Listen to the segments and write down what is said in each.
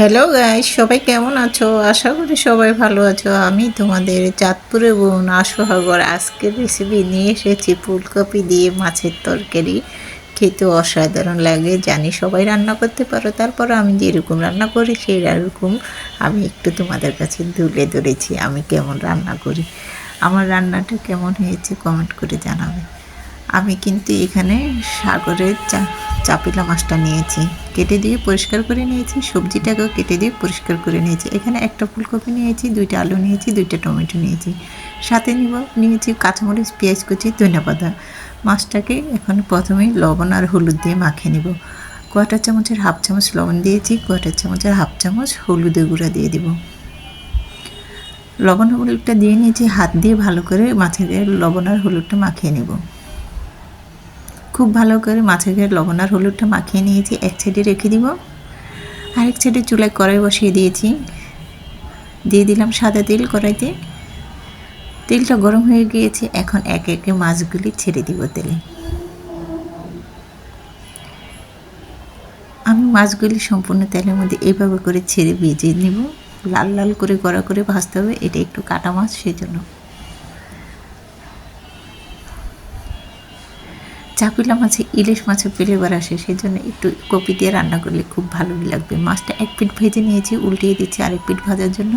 Hello guys সবাই কেমন আছো? আশা করি সবাই ভালো আছো। আমি তোমাদের চাঁদপুরে বোন আশোহাগর। আজকের রেসিপি নিয়ে এসেছি ফুলকপি দিয়ে মাছের তরকারি। খেতে অসাধারণ লাগে। জানি সবাই রান্না করতে পারো। তারপর আমি যেরকম রান্না করি সেই রকম আমি একটু তোমাদের কাছে তুলে ধরেছি আমি কেমন রান্না করি। আমার রান্নাটা কেমন হয়েছে কমেন্ট করে জানাবে। আমি কিন্তু এখানে সাগরের চা চাপিলা মাছটা নিয়েছি। কেটে দিয়ে পরিষ্কার করে নিয়েছি। সবজিটাকেও কেটে দিয়ে পরিষ্কার করে নিয়েছি। এখানে একটা ফুলকপি নিয়েছি, দুইটা আলু নিয়েছি, দুইটা টমেটো নিয়েছি। সাথে নিব, নিয়েছি কাঁচামরিচ, পেঁয়াজ কুচি, ধনেপাতা। মাছটাকে এখন প্রথমেই লবণ আর হলুদ দিয়ে মাখিয়ে নিব। কয়টা চামচের হাফ চামচ লবণ দিয়েছি, কয়টা চামচের হাফ চামচ হলুদের গুঁড়া দিয়ে দিব। লবণ হলুদটা দিয়ে নিয়েছি, হাত দিয়ে ভালো করে মাছের লবণ আর হলুদটা মাখিয়ে নেব। খুব ভালো করে মাছের গায়ে লবণ আর হলুদটা মাখিয়ে নিয়েছি। এক সাইডে রেখে দিব। আরেক সাইডে চুলায় কড়াই বসিয়ে দিয়েছি। দিয়ে দিলাম সাদা তেল কড়াইতে। তেলটা গরম হয়ে গিয়েছে। এখন একে একে মাছগুলি ছেড়ে দিব তেলে। আমি মাছগুলি সম্পূর্ণ তেলের মধ্যে এইভাবে করে ছেড়ে ভেজে নিব। লাল লাল করে গড়া করে ভাজতে হবে। এটা একটু কাটা মাছ সেই চাপিলা মাছে, ইলিশ মাছের ফ্লেভার আসে সেই জন্য একটু কপি দিয়ে রান্না করলে খুব ভালো লাগবে। মাছটা এক পিঠ ভেজে নিয়েছি, উল্টিয়ে দিচ্ছি আরেক পিঠ ভাজার জন্য।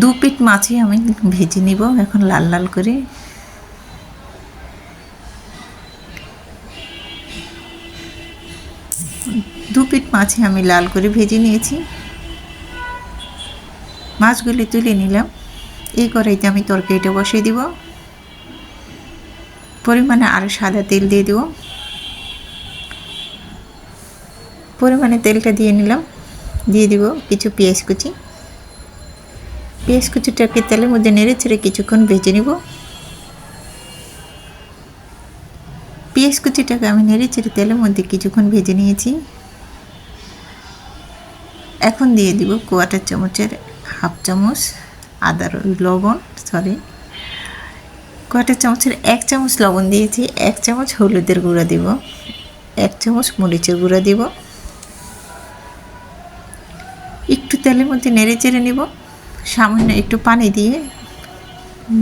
দু পিঠ মাছই আমি ভেজে নিব এখন লাল লাল করে। দু পিঠ মাছে আমি লাল করে ভেজে নিয়েছি। মাছগুলি তুলে নিলাম। এই কড়াইতে আমি তরকারিটা বসিয়ে দিব। পরিমাণে আরও সাদা তেল দিয়ে দেব। পরিমাণে তেলটা দিয়ে নিলাম। দিয়ে দিব কিছু পেঁয়াজ কুচি। পেঁয়াজ কুচিটাকে তেলের মধ্যে নেড়ে ছেড়ে কিছুক্ষণ ভেজে নিব। পেঁয়াজ কুচিটাকে আমি নেড়ে ছেড়ে তেলের মধ্যে কিছুক্ষণ ভেজে নিয়েছি। এখন দিয়ে দিব কোয়াটার চামচের হাফ চামচ আদার লবণ সরি কয়টা চামচের এক চামচ লবণ দিয়েছি, এক চামচ হলুদের গুঁড়া দিব, এক চামচ মরিচের গুঁড়া দিব। একটু তেলের মধ্যে নেড়ে চেড়ে নিব, সামান্য একটু পানি দিয়ে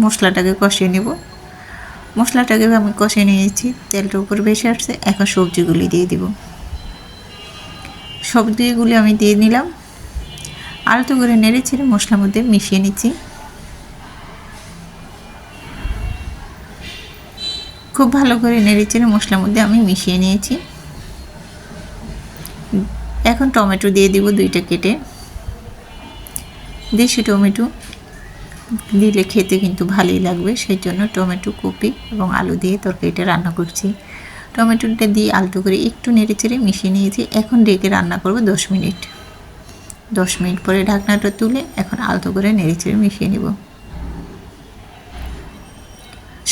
মশলাটাকে কষিয়ে নেব। মশলাটাকে আমি কষিয়ে নিয়েছি, তেলটার উপর বেশি আসছে, এখন সবজিগুলি দিয়ে দিব। সবজিগুলি আমি দিয়ে নিলাম। আলতো করে নেড়ে ছেড়ে মশলার মধ্যে মিশিয়ে নিচ্ছি। খুব ভালো করে নেড়েচেড়ে মশলার মধ্যে আমি মিশিয়ে নিয়েছি। এখন টমেটো দিয়ে দিব দুইটা কেটে। দেশি টমেটো দিলে খেতে কিন্তু ভালোই লাগবে, সেই জন্য টমেটো কপি এবং আলু দিয়ে তরকারিটা রান্না করছি। টমেটোটা দিয়ে আলতো করে একটু নেড়ে চেড়ে মিশিয়ে নিয়েছি, এখন ডেকে রান্না করব দশ মিনিট। দশ মিনিট পরে ঢাকনাটা তুলে এখন আলতো করে নেড়ে চেড়ে মিশিয়ে নেব।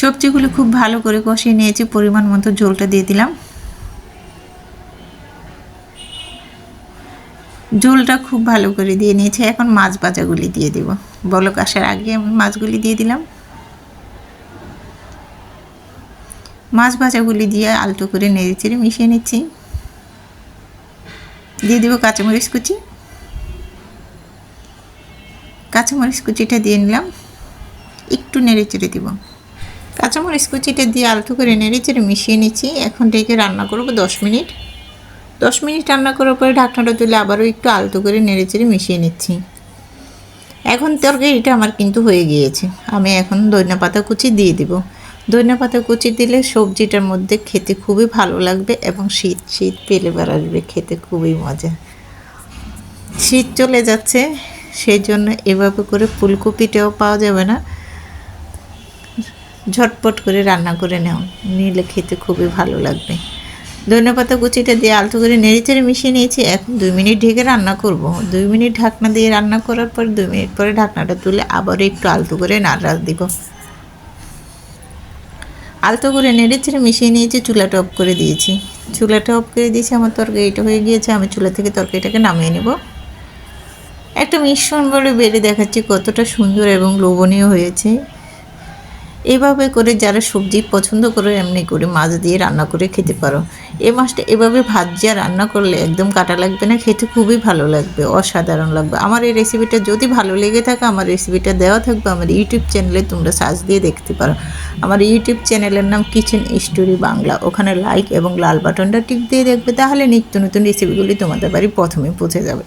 সবজিগুলো খুব ভালো করে কষিয়ে নিয়েছি, পরিমাণ মতো ঝোলটা দিয়ে দিলাম। ঝোলটা খুব ভালো করে দিয়ে নিয়েছি, এখন মাছ ভাজাগুলি দিয়ে দেব। বলক আসার আগে আমি মাছগুলি দিয়ে দিলাম। মাছ ভাজাগুলি দিয়ে আলতো করে নেড়ে চেড়ে মিশিয়ে নিচ্ছি। দিয়ে দেবো কাঁচামরিচ কুচি। কাঁচামরিচ কুচিটা দিয়ে নিলাম। একটু নেড়ে চেড়ে দেবো। কাঁচামরিচ কুচিটা দিয়ে আলতো করে নেড়ে চেড়ে মিশিয়ে নিচ্ছি। এখন ডেকে রান্না করব দশ মিনিট। দশ মিনিট রান্না করার পরে ঢাকনাটা তুলে আবারও একটু আলতো করে নেড়ে চেড়ে মিশিয়ে নিচ্ছি। এখন তরকারিটা আমার কিন্তু হয়ে গিয়েছে। আমি এখন দইনা পাতা কুচি দিয়ে দিব। দইনা পাতা কুচি দিলে সবজিটার মধ্যে খেতে খুবই ভালো লাগবে এবং শীত শীত পেলে আসবে, খেতে খুবই মজা। শীত চলে যাচ্ছে সেই জন্য এভাবে করে ফুলকপিটাও পাওয়া যাবে না। ঝটপট করে রান্না করে নাও। নিলে খেতে খুবই ভালো লাগবে। ধনেপাতা কুচিটা দিয়ে আলতো করে নেড়ে চেড়ে মিশিয়ে নিয়েছি। এখন দুই মিনিট ঢেকে রান্না করব। দুই মিনিট ঢাকনা দিয়ে রান্না করার পর দুই মিনিট পরে ঢাকনাটা তুলে আবারও একটু আলতো করে নাড়া দিব। আলতো করে নেড়ে চেড়ে মিশিয়ে নিয়েছি, চুলাটা অফ করে দিয়েছি। চুলাটা অফ করে দিয়েছি, আমার তরকারিটা হয়ে গিয়েছে। আমি চুলা থেকে তরকারিটাকে নামিয়ে নেব। একটা মিশ্রণ বলে বেড়ে দেখাচ্ছি কতটা সুন্দর এবং লোভনীয় হয়েছে। এভাবে করে যারা সবজি পছন্দ করে, এমনি করে মাছ দিয়ে রান্না করে খেতে পারো। এ মাছটা এভাবে ভাজিয়া রান্না করলে একদম কাটা লাগবে না, খেতে খুবই ভালো লাগবে, অসাধারণ লাগবে। আমার এই রেসিপিটা যদি ভালো লেগে থাকে, আমার রেসিপিটা দেওয়া থাকবে আমার ইউটিউব চ্যানেলে তোমরা সার্চ দিয়ে দেখতে পারো। আমার ইউটিউব চ্যানেলের নাম কিচেন স্টোরি বাংলা ওখানে লাইক এবং লাল বাটনটা টিপ দিয়ে দেখবে, তাহলে নিত্য নতুন রেসিপিগুলি তোমাদের বাড়ি প্রথমে পৌঁছে যাবে।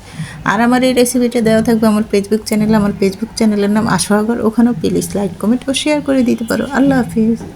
আর আমার এই রেসিপিটা দেওয়া থাকবে আমার ফেসবুক চ্যানেলে আমার ফেসবুক চ্যানেলের নাম আশাগর ওখানেও প্লিজ লাইক কমেন্ট ও শেয়ার করে দিতে تفضلوا الله حافظ